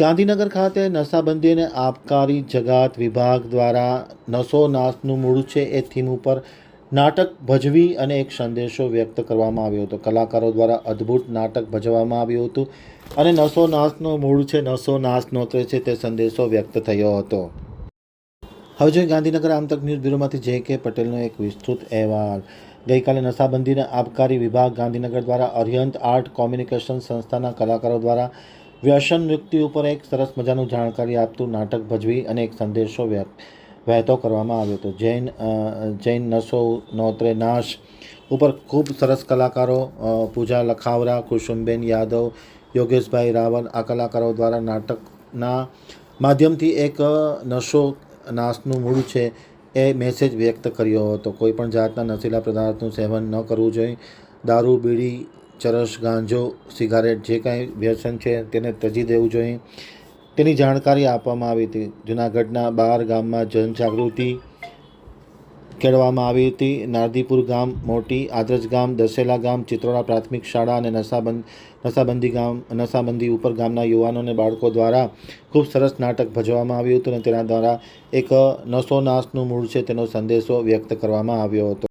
ગાંધીનગર ખાતે નશાબંધી અને આબકારી જગાત વિભાગ દ્વારા નશો નાશનું મૂળ છે એ થીમ ઉપર નાટક ભજવી અને એક સંદેશો વ્યક્ત કરવામાં આવ્યો હતો. કલાકારો દ્વારા અદ્ભુત નાટક ભજવવામાં આવ્યું હતું અને નશો નાશનો મૂળ છે નશો નાશ નોતરે છે તે સંદેશો વ્યક્ત થયો હતો. હવે જોઈએ ગાંધીનગર આમતક ન્યૂઝ બ્યુરોમાંથી જે કે પટેલનો એક વિસ્તૃત અહેવાલ. ગઈકાલે નશાબંધીને આબકારી વિભાગ ગાંધીનગર દ્વારા અરિહંત આર્ટ કોમ્યુનિકેશન સંસ્થાના કલાકારો દ્વારા વ્યસન વ્યક્તિ ઉપર એક સરસ મજાનું જાણકારી આપતું નાટક ભજવી અને એક સંદેશો વહેતો કરવામાં આવ્યો હતો. જૈન જૈન નશો નોતરે નાશ ઉપર ખૂબ સરસ કલાકારો પૂજા લખાવરા, કુસુમબેન યાદવ, યોગેશભાઈ રાવલ આ કલાકારો દ્વારા નાટકના માધ્યમથી એક નશો નાશનું મૂળ છે એ મેસેજ વ્યક્ત કર્યો હતો. કોઈપણ જાતના નશીલા પદાર્થનું સેવન ન કરવું જોઈએ. દારૂ, બીડી ચરસ, ગાંજો, સિગારેટ જે કાંઈ વ્યસન છે તેને ત્યજી દેવું જોઈએ. તેની જાણકારી આપવામાં આવી હતી. જૂનાગઢના બાર ગામમાં જનજાગૃતિ કેળવામાં આવી હતી. નારદીપુર ગામ, મોટી આદરજ ગામ દસેલા ગામ, ચિત્રોડા પ્રાથમિક શાળા અને નશાબંધ, નશાબંધી ગામ, નશાબંધી ઉપર ગામના યુવાનો અને બાળકો દ્વારા ખૂબ સરસ નાટક ભજવવામાં આવ્યું હતું અને તેના દ્વારા એક નશો નાશનું મૂળ છે તેનો સંદેશો વ્યક્ત કરવામાં આવ્યો હતો.